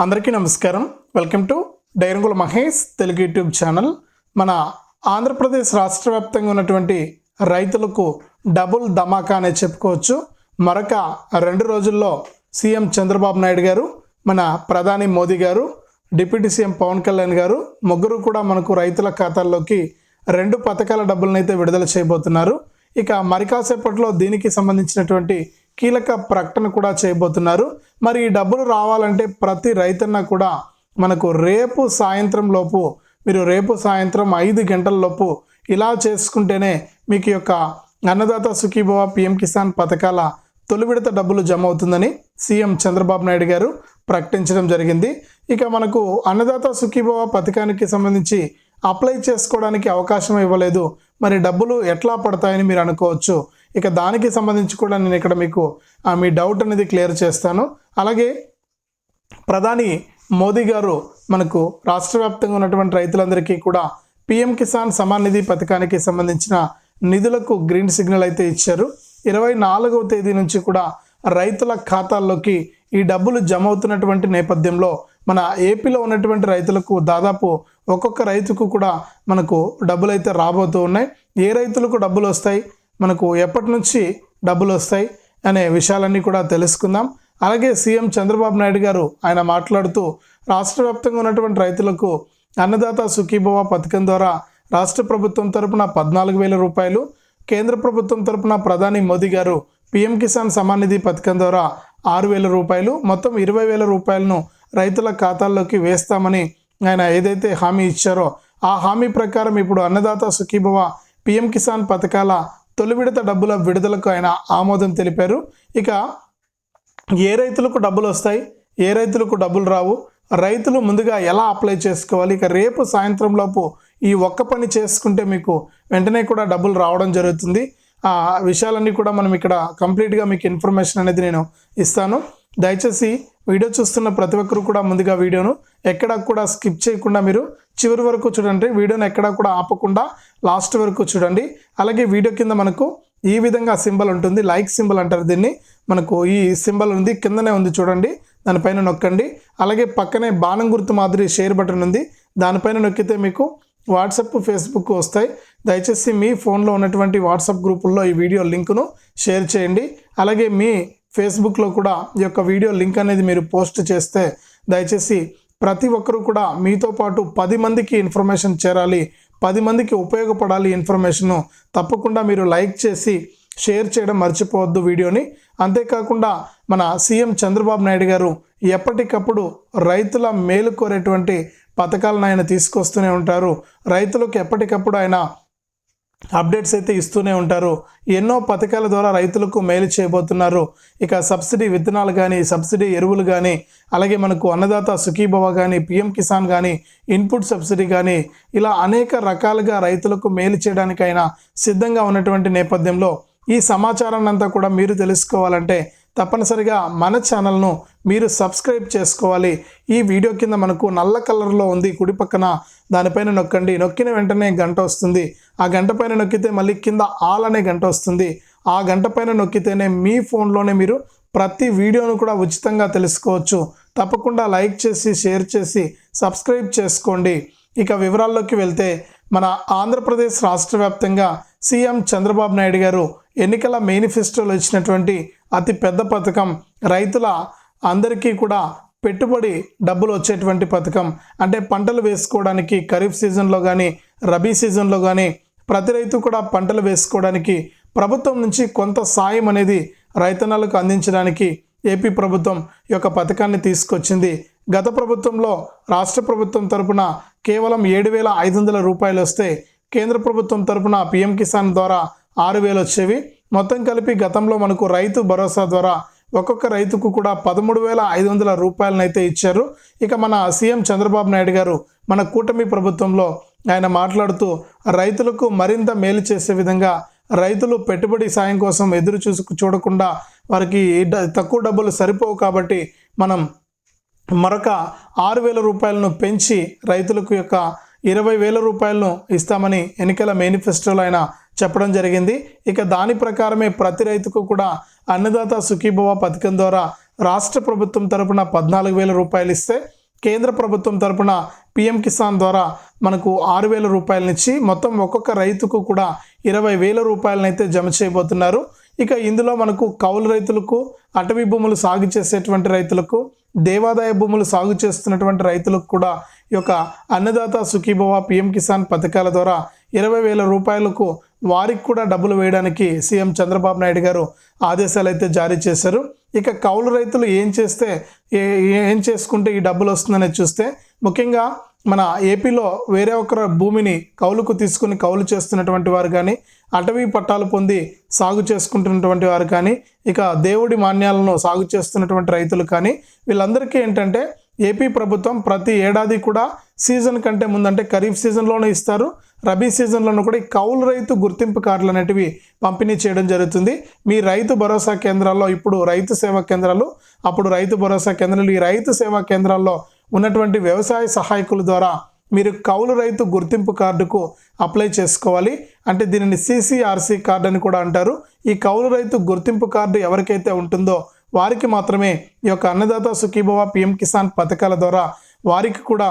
అందరికీ నమస్కారం. Welcome to Dairangula Mahesh Telugu YouTube channel. మన ఆంధ్రప్రదేశ్ రాష్ట్ర వ్యాప్తంగా ఉన్నటువంటి రైతులకు డబుల్ ధమాకా అనే చెప్పుకోవచ్చు. మరొక రెండు రోజుల్లో సీఎం చంద్రబాబు నాయుడు గారు మన ప్రధాని మోదీ గారు డిప్యూటీ సీఎం పవన్ కళ్యాణ్ గారు ముగ్గురు కూడా మనకు రైతుల ఖాతాల్లోకి రెండు పథకాల డబ్బులను అయితే విడుదల చేయబోతున్నారు. ఇక మరి కాసేపట్లో దీనికి సంబంధించినటువంటి కీలక ప్రకటన కూడా చేయబోతున్నారు. మరి ఈ డబ్బులు రావాలంటే ప్రతి రైతన్న కూడా మనకు రేపు సాయంత్రం లోపు మీరు రేపు సాయంత్రం ఐదు గంటల లోపు ఇలా చేసుకుంటేనే మీకు యొక్క అన్నదాత సుఖీభవ పిఎం కిసాన్ పథకాల తొలి విడత డబ్బులు జమ అవుతుందని సీఎం చంద్రబాబు నాయుడు గారు ప్రకటించడం జరిగింది. ఇక మనకు అన్నదాత సుఖీభవ పథకానికి సంబంధించి అప్లై చేసుకోవడానికి అవకాశం ఇవ్వలేదు. మరి డబ్బులు ఎట్లా పడతాయని మీరు అనుకోవచ్చు. ఇక దానికి సంబంధించి కూడా నేను ఇక్కడ మీకు ఆ, మీ డౌట్ అనేది క్లియర్ చేస్తాను. అలాగే ప్రధాని మోదీ గారు మనకు రాష్ట్ర వ్యాప్తంగా ఉన్నటువంటి రైతులందరికీ కూడా పిఎం కిసాన్ సమాన్ నిధి పథకానికి సంబంధించిన నిధులకు గ్రీన్ సిగ్నల్ అయితే ఇచ్చారు. ఇరవై నాలుగవ తేదీ నుంచి కూడా రైతుల ఖాతాల్లోకి ఈ డబ్బులు జమ అవుతున్నటువంటి నేపథ్యంలో మన ఏపీలో ఉన్నటువంటి రైతులకు దాదాపు ఒక్కొక్క రైతుకు కూడా మనకు డబ్బులు అయితే రాబోతూ ఉన్నాయి. ఏ రైతులకు డబ్బులు వస్తాయి? మనకు ఎప్పటి నుంచి డబ్బులు వస్తాయి అనే విషయాలన్నీ కూడా తెలుసుకుందాం. అలాగే సీఎం చంద్రబాబు నాయుడు గారు ఆయన మాట్లాడుతూ రాష్ట్ర వ్యాప్తంగా ఉన్నటువంటి రైతులకు అన్నదాత సుఖీభవ పథకం ద్వారా రాష్ట్ర ప్రభుత్వం తరపున పద్నాలుగు వేల రూపాయలు కేంద్ర ప్రభుత్వం తరపున ప్రధాని మోదీ గారు పీఎం కిసాన్ సమాన్ నిధి పథకం ద్వారా ఆరు వేల రూపాయలు మొత్తం ఇరవై వేల రూపాయలను రైతుల ఖాతాల్లోకి వేస్తామని ఆయన ఏదైతే హామీ ఇచ్చారో ఆ హామీ ప్రకారం ఇప్పుడు అన్నదాత సుఖీభవ పిఎం కిసాన్ పథకాల తొలి విడత డబ్బుల విడుదలకు ఆయన ఆమోదం తెలిపారు. ఇక ఏ రైతులకు డబ్బులు వస్తాయి? ఏ రైతులకు డబ్బులు రావు? రైతులు ముందుగా ఎలా అప్లై చేసుకోవాలి? ఇక రేపు సాయంత్రం లోపు ఈ ఒక్క పని చేసుకుంటే మీకు వెంటనే కూడా డబ్బులు రావడం జరుగుతుంది. ఆ విషయాలన్నీ కూడా మనం ఇక్కడ కంప్లీట్గా మీకు ఇన్ఫర్మేషన్ అనేది నేను ఇస్తాను. దయచేసి వీడియో చూస్తున్న ప్రతి ఒక్కరు కూడా ముందుగా వీడియోను ఎక్కడా కూడా స్కిప్ చేయకుండా మీరు చివరి వరకు చూడండి. వీడియోను ఎక్కడా కూడా ఆపకుండా లాస్ట్ వరకు చూడండి. అలాగే వీడియో కింద మనకు ఈ విధంగా సింబల్ ఉంటుంది. లైక్ సింబల్ అంటారు దీన్ని. మనకు ఈ సింబల్ ఉంది. కిందనే ఉంది చూడండి. దానిపైన నొక్కండి. అలాగే పక్కనే బాణం గుర్తు మాదిరి షేర్ బటన్ ఉంది. దానిపైన నొక్కితే మీకు వాట్సాప్ ఫేస్బుక్ వస్తాయి. దయచేసి మీ ఫోన్లో ఉన్నటువంటి వాట్సాప్ గ్రూపుల్లో ఈ వీడియో లింకును షేర్ చేయండి. అలాగే మీ ఫేస్బుక్లో కూడా ఈ యొక్క వీడియో లింక్ అనేది మీరు పోస్ట్ చేస్తే దయచేసి ప్రతి ఒక్కరూ కూడా మీతో పాటు పది మందికి ఇన్ఫర్మేషన్ చేరాలి పది మందికి ఉపయోగపడాలి ఇన్ఫర్మేషను తప్పకుండా మీరు లైక్ చేసి షేర్ చేయడం మర్చిపోవద్దు వీడియోని. అంతేకాకుండా మన సీఎం చంద్రబాబు నాయుడు గారు ఎప్పటికప్పుడు రైతుల మేలు కోరేటువంటి పథకాలను ఆయన తీసుకొస్తూనే ఉంటారు. రైతులకు ఎప్పటికప్పుడు ఆయన అప్డేట్స్ అయితే ఇస్తూనే ఉంటారు. ఎన్నో పథకాల ద్వారా రైతులకు మేలు చేయబోతున్నారు. ఇక సబ్సిడీ విత్తనాలు కానీ సబ్సిడీ ఎరువులు కానీ అలాగే మనకు అన్నదాత సుఖీభవ కానీ పిఎం కిసాన్ కానీ ఇన్పుట్ సబ్సిడీ కానీ ఇలా అనేక రకాలుగా రైతులకు మేలు చేయడానికైనా సిద్ధంగా ఉన్నటువంటి నేపథ్యంలో ఈ సమాచారాన్ని అంతా కూడా మీరు తెలుసుకోవాలంటే తప్పనిసరిగా మన ఛానల్ను మీరు సబ్స్క్రైబ్ చేసుకోవాలి. ఈ వీడియో కింద మనకు నల్ల కలర్లో ఉంది కుడి పక్కన. దానిపైన నొక్కండి. నొక్కిన వెంటనే గంట వస్తుంది. ఆ గంట పైన నొక్కితే మళ్ళీ కింద ఆల్ అనే గంట వస్తుంది. ఆ గంట పైన నొక్కితేనే మీ ఫోన్లోనే మీరు ప్రతి వీడియోను కూడా ఉచితంగా తెలుసుకోవచ్చు. తప్పకుండా లైక్ చేసి షేర్ చేసి సబ్స్క్రైబ్ చేసుకోండి. ఇక వివరాల్లోకి వెళ్తే మన ఆంధ్రప్రదేశ్ రాష్ట్ర వ్యాప్తంగా సీఎం చంద్రబాబు నాయుడు గారు ఎన్నికల మేనిఫెస్టోలో ఇచ్చినటువంటి అతి పెద్ద పథకం రైతుల అందరికీ కూడా పెట్టుబడి డబ్బులు వచ్చేటువంటి పథకం. అంటే పంటలు వేసుకోవడానికి ఖరీఫ్ సీజన్లో కానీ రబీ సీజన్లో కానీ ప్రతి రైతు కూడా పంటలు వేసుకోవడానికి ప్రభుత్వం నుంచి కొంత సాయం అనేది రైతన్నలకు అందించడానికి ఏపీ ప్రభుత్వం ఈ యొక్క పథకాన్ని తీసుకొచ్చింది. గత ప్రభుత్వంలో రాష్ట్ర ప్రభుత్వం తరపున కేవలం ఏడు వేల ఐదు వందల రూపాయలు వస్తే కేంద్ర ప్రభుత్వం తరపున పిఎం కిసాన్ ద్వారా ఆరు వేలు వచ్చేవి. మొత్తం కలిపి గతంలో మనకు రైతు భరోసా ద్వారా ఒక్కొక్క రైతుకు కూడా పదమూడు వేల ఐదు వందల రూపాయలనైతే ఇచ్చారు. ఇక మన సీఎం చంద్రబాబు నాయుడు గారు మన కూటమి ప్రభుత్వంలో ఆయన మాట్లాడుతూ రైతులకు మరింత మేలు చేసే విధంగా రైతులు పెట్టుబడి సాయం కోసం ఎదురు చూసు చూడకుండా వారికి డ- తక్కువ డబ్బులు సరిపోవు కాబట్టి మనం మరొక ఆరు వేల రూపాయలను పెంచి రైతులకు యొక్క ఇరవై వేల రూపాయలను ఇస్తామని ఎన్నికల మేనిఫెస్టోలో ఆయన చెప్పడం జరిగింది. ఇక దాని ప్రకారమే ప్రతి రైతుకు కూడా అన్నదాత సుఖీభవ పథకం ద్వారా రాష్ట్ర ప్రభుత్వం తరపున పద్నాలుగు వేల రూపాయలు ఇస్తే కేంద్ర ప్రభుత్వం తరపున పిఎం కిసాన్ ద్వారా మనకు ఆరు వేల రూపాయలనిచ్చి మొత్తం ఒక్కొక్క రైతుకు కూడా ఇరవై వేల రూపాయలనైతే జమ చేయబోతున్నారు. ఇక ఇందులో మనకు కౌలు రైతులకు అటవీ భూములు సాగు చేసేటువంటి రైతులకు దేవాదాయ భూములు సాగు చేస్తున్నటువంటి రైతులకు కూడా ఈ యొక్క అన్నదాత సుఖీభవ పిఎం కిసాన్ పథకాల ద్వారా ఇరవై వేల రూపాయలకు వారికి కూడా డబ్బులు వేయడానికి సీఎం చంద్రబాబు నాయుడు గారు ఆదేశాలు అయితే జారీ చేశారు. ఇక కౌలు రైతులు ఏం చేస్తే ఏ- ఏం చేసుకుంటే ఈ డబ్బులు వస్తుందనేది చూస్తే ముఖ్యంగా మన ఏపీలో వేరే ఒకరి భూమిని కౌలుకు తీసుకుని కౌలు చేస్తున్నటువంటి వారు కానీ అటవీ పట్టాలు పొంది సాగు చేసుకుంటున్నటువంటి వారు కానీ ఇక దేవుడి మాన్యాలను సాగు చేస్తున్నటువంటి రైతులు కానీ వీళ్ళందరికీ ఏంటంటే ఏపీ ప్రభుత్వం ప్రతి ఏడాది కూడా సీజన్ కంటే ముందంటే ఖరీఫ్ సీజన్లోనే ఇస్తారు. రబీ సీజన్లోనూ కూడా ఈ కౌలు రైతు గుర్తింపు కార్డులు అనేటివి పంపిణీ చేయడం జరుగుతుంది. మీ రైతు భరోసా కేంద్రాల్లో ఇప్పుడు రైతు సేవా కేంద్రాలు అప్పుడు రైతు భరోసా కేంద్రాలు ఈ రైతు సేవా కేంద్రాల్లో ఉన్నటువంటి వ్యవసాయ సహాయకుల ద్వారా మీరు కౌలు రైతు గుర్తింపు కార్డుకు అప్లై చేసుకోవాలి. అంటే దీనిని సిసిఆర్సి కార్డు అని కూడా అంటారు. ఈ కౌలు రైతు గుర్తింపు కార్డు ఎవరికైతే ఉంటుందో వారికి మాత్రమే ఈ యొక్క అన్నదాత సుఖీభవ పిఎం కిసాన్ పథకాల ద్వారా వారికి కూడా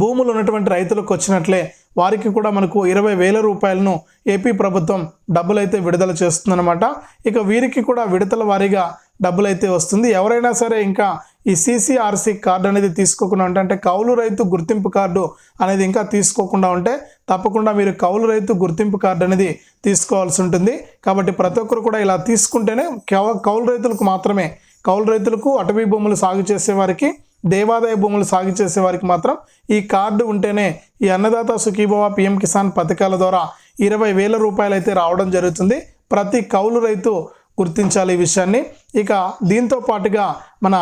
భూములు ఉన్నటువంటి రైతులకు వచ్చినట్లే వారికి కూడా మనకు ఇరవై వేల రూపాయలను ఏపీ ప్రభుత్వం డబ్బులైతే విడుదల చేస్తుందన్నమాట. ఇక వీరికి కూడా విడతల వారీగా డబ్బులు అయితే వస్తుంది. ఎవరైనా సరే ఇంకా ఈ సీసీఆర్సీ కార్డు అనేది తీసుకోకుండా ఉంటే అంటే కౌలు రైతు గుర్తింపు కార్డు అనేది ఇంకా తీసుకోకుండా ఉంటే తప్పకుండా మీరు కౌలు రైతు గుర్తింపు కార్డు అనేది తీసుకోవాల్సి ఉంటుంది. కాబట్టి ప్రతి ఒక్కరు కూడా ఇలా తీసుకుంటేనే కౌ- కౌలు రైతులకు మాత్రమే కౌలు రైతులకు అటవీ భూములు సాగు చేసే వారికి దేవాదాయ భూములు సాగు చేసే వారికి మాత్రం ఈ కార్డు ఉంటేనే ఈ అన్నదాత సుఖీభవ పిఎం కిసాన్ పథకాల ద్వారా ఇరవై వేల రూపాయలు అయితే రావడం జరుగుతుంది. ప్రతి కౌలు రైతు గుర్తించాలి ఈ విషయాన్ని. ఇక దీంతో పాటుగా మన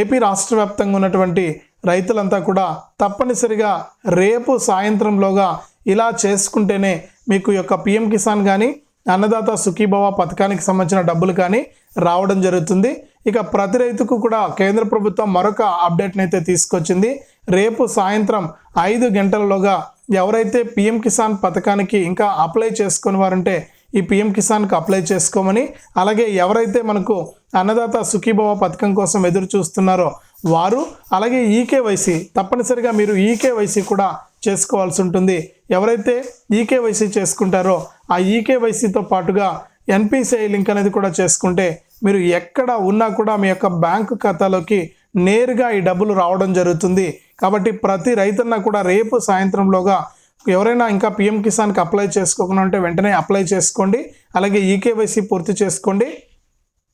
ఏపీ రాష్ట్ర వ్యాప్తంగా ఉన్నటువంటి రైతులంతా కూడా తప్పనిసరిగా రేపు సాయంత్రంలోగా ఇలా చేసుకుంటేనే మీకు యొక్క పిఎం కిసాన్ కానీ అన్నదాత సుఖీభవ పథకానికి సంబంధించిన డబ్బులు కానీ రావడం జరుగుతుంది. ఇక ప్రతి రైతుకు కూడా కేంద్ర ప్రభుత్వం మరొక అప్డేట్ని అయితే తీసుకొచ్చింది. రేపు సాయంత్రం ఐదు గంటలలోగా ఎవరైతే పిఎం కిసాన్ పథకానికి ఇంకా అప్లై చేసుకుని వారంటే ఈ పిఎం కిసాన్కి అప్లై చేసుకోమని అలాగే ఎవరైతే మనకు అన్నదాత సుఖీభవ పథకం కోసం ఎదురు చూస్తున్నారో వారు అలాగే ఈకేవైసీ తప్పనిసరిగా మీరు ఈకేవైసీ కూడా చేసుకోవాల్సి ఉంటుంది. ఎవరైతే ఈకేవైసీ చేసుకుంటారో ఆ ఈకేవైసీతో పాటుగా ఎన్పిసిఐ లింక్ అనేది కూడా చేసుకుంటే మీరు ఎక్కడ ఉన్నా కూడా మీ యొక్క బ్యాంకు ఖాతాలోకి నేరుగా ఈ డబ్బులు రావడం జరుగుతుంది. కాబట్టి ప్రతి రైతన్న కూడా రేపు సాయంత్రంలోగా ఎవరైనా ఇంకా పిఎం కిసాన్కి అప్లై చేసుకోకుండా ఉంటే వెంటనే అప్లై చేసుకోండి. అలాగే ఈకేవైసీ పూర్తి చేసుకోండి.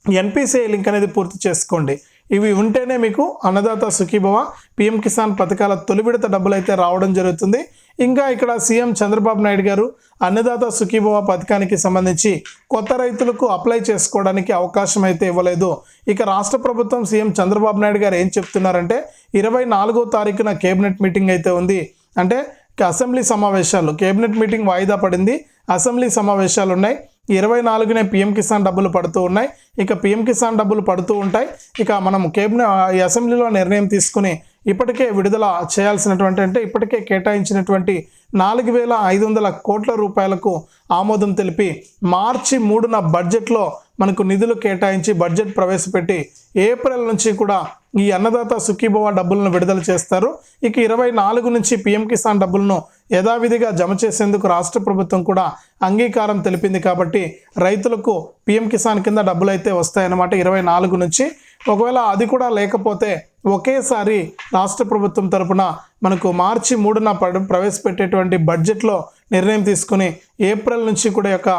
ఎన్పిసిఐ లింక్ అనేది పూర్తి చేసుకోండి. ఇవి ఉంటేనే మీకు అన్నదాత సుఖీభవ పిఎం కిసాన్ పథకాల తొలి విడత డబ్బులు అయితే రావడం జరుగుతుంది. ఇంకా ఇక్కడ సీఎం చంద్రబాబు నాయుడు గారు అన్నదాత సుఖీభవ పథకానికి సంబంధించి కొత్త రైతులకు అప్లై చేసుకోవడానికి అవకాశం అయితే ఇవ్వలేదు. ఇక రాష్ట్ర ప్రభుత్వం సీఎం చంద్రబాబు నాయుడు గారు ఏం చెప్తున్నారంటే ఇరవై నాలుగో తారీఖున కేబినెట్ మీటింగ్ అయితే ఉంది. అంటే అసెంబ్లీ సమావేశాలు. కేబినెట్ మీటింగ్ వాయిదా పడింది. అసెంబ్లీ సమావేశాలు ఉన్నాయి ఇరవై నాలుగునే పిఎం కిసాన్ డబ్బులు పడుతూ ఉన్నాయి. ఇక పిఎం కిసాన్ డబ్బులు పడుతూ ఉంటాయి. ఇక మనం కేబినెట్ ఈ అసెంబ్లీలో నిర్ణయం తీసుకుని ఇప్పటికే విడుదల చేయాల్సినటువంటి అంటే ఇప్పటికే కేటాయించినటువంటి నాలుగు వేల ఐదు వందల కోట్ల రూపాయలకు ఆమోదం తెలిపి మార్చి మూడున బడ్జెట్లో మనకు నిధులు కేటాయించి బడ్జెట్ ప్రవేశపెట్టి ఏప్రిల్ నుంచి కూడా ఈ అన్నదాత సుఖీభవ డబ్బులను విడుదల చేస్తారు. ఇక ఇరవై నాలుగు నుంచి పిఎం కిసాన్ డబ్బులను యథావిధిగా జమ చేసేందుకు రాష్ట్ర ప్రభుత్వం కూడా అంగీకారం తెలిపింది కాబట్టి రైతులకు పిఎం కిసాన్ కింద డబ్బులు అయితే వస్తాయన్నమాట ఇరవై నాలుగు నుంచి. ఒకవేళ అది కూడా లేకపోతే ఒకేసారి రాష్ట్ర ప్రభుత్వం తరపున మనకు మార్చి మూడున పడ- ప్రవేశపెట్టేటువంటి బడ్జెట్లో నిర్ణయం తీసుకుని ఏప్రిల్ నుంచి కూడా యొక్క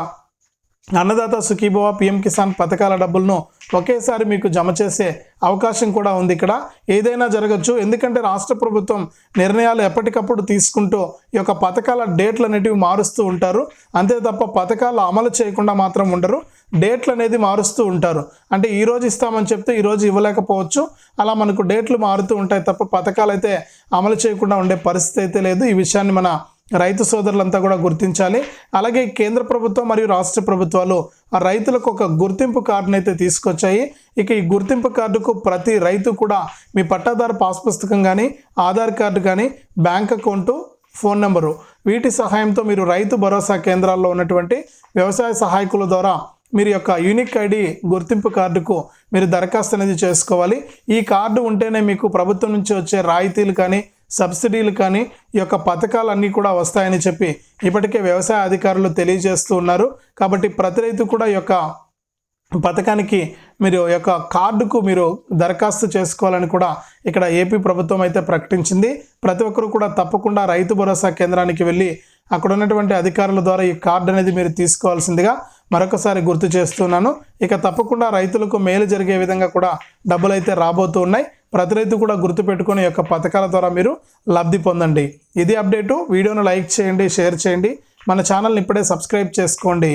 అన్నదాత సుఖీభవ పిఎం కిసాన్ పథకాల డబ్బులను ఒకేసారి మీకు జమ చేసే అవకాశం కూడా ఉంది ఇక్కడ. ఏదైనా జరగచ్చు. ఎందుకంటే రాష్ట్ర ప్రభుత్వం నిర్ణయాలు ఎప్పటికప్పుడు తీసుకుంటూ ఈ యొక్క పథకాల డేట్లు అనేటివి మారుస్తూ ఉంటారు. అంతే తప్ప పథకాలు అమలు చేయకుండా మాత్రం ఉండరు. డేట్లు అనేది మారుస్తూ ఉంటారు. అంటే ఈ రోజు ఇస్తామని చెప్తే ఈరోజు ఇవ్వలేకపోవచ్చు. అలా మనకు డేట్లు మారుతూ ఉంటాయి తప్ప పథకాలు అయితే అమలు చేయకుండా ఉండే పరిస్థితి అయితే లేదు. ఈ విషయాన్ని మన రైతు సోదరులంతా కూడా గుర్తించాలి. అలాగే కేంద్ర ప్రభుత్వం మరియు రాష్ట్ర ప్రభుత్వాలు ఆ రైతులకు ఒక గుర్తింపు కార్డును అయితే తీసుకొచ్చాయి. ఇక ఈ గుర్తింపు కార్డుకు ప్రతి రైతు కూడా మీ పట్టాదారు పాస్ పుస్తకం కానీ ఆధార్ కార్డు కానీ బ్యాంక్ అకౌంటు ఫోన్ నెంబరు. వీటి సహాయంతో మీరు రైతు భరోసా కేంద్రాల్లో ఉన్నటువంటి వ్యవసాయ సహాయకుల ద్వారా మీరు యొక్క యూనిక్ ఐడి గుర్తింపు కార్డుకు మీరు దరఖాస్తు అనేది చేసుకోవాలి. ఈ కార్డు ఉంటేనే మీకు ప్రభుత్వం నుంచి వచ్చే రాయితీలు కానీ సబ్సిడీలు కానీ ఈ యొక్క పథకాలన్నీ కూడా వస్తాయని చెప్పి ఇప్పటికే వ్యవసాయ అధికారులు తెలియజేస్తూ ఉన్నారు. కాబట్టి ప్రతి రైతు కూడా ఈ యొక్క పథకానికి మీరు యొక్క కార్డుకు మీరు దరఖాస్తు చేసుకోవాలని కూడా ఇక్కడ ఏపీ ప్రభుత్వం అయితే ప్రకటించింది. ప్రతి ఒక్కరు కూడా తప్పకుండా రైతు భరోసా కేంద్రానికి వెళ్ళి అక్కడ ఉన్నటువంటి అధికారుల ద్వారా ఈ కార్డు అనేది మీరు తీసుకోవాల్సిందిగా మరొకసారి గుర్తు చేస్తున్నాను. ఇక తప్పకుండా రైతులకు మేలు జరిగే విధంగా కూడా డబ్బులు అయితే రాబోతూ ఉన్నాయి. ప్రతి రైతు కూడా గుర్తుపెట్టుకుని యొక్క పథకాల ద్వారా మీరు లబ్ధి పొందండి. ఇది అప్డేటు. వీడియోను లైక్ చేయండి షేర్ చేయండి. మన ఛానల్ని ఇప్పుడే సబ్స్క్రైబ్ చేసుకోండి.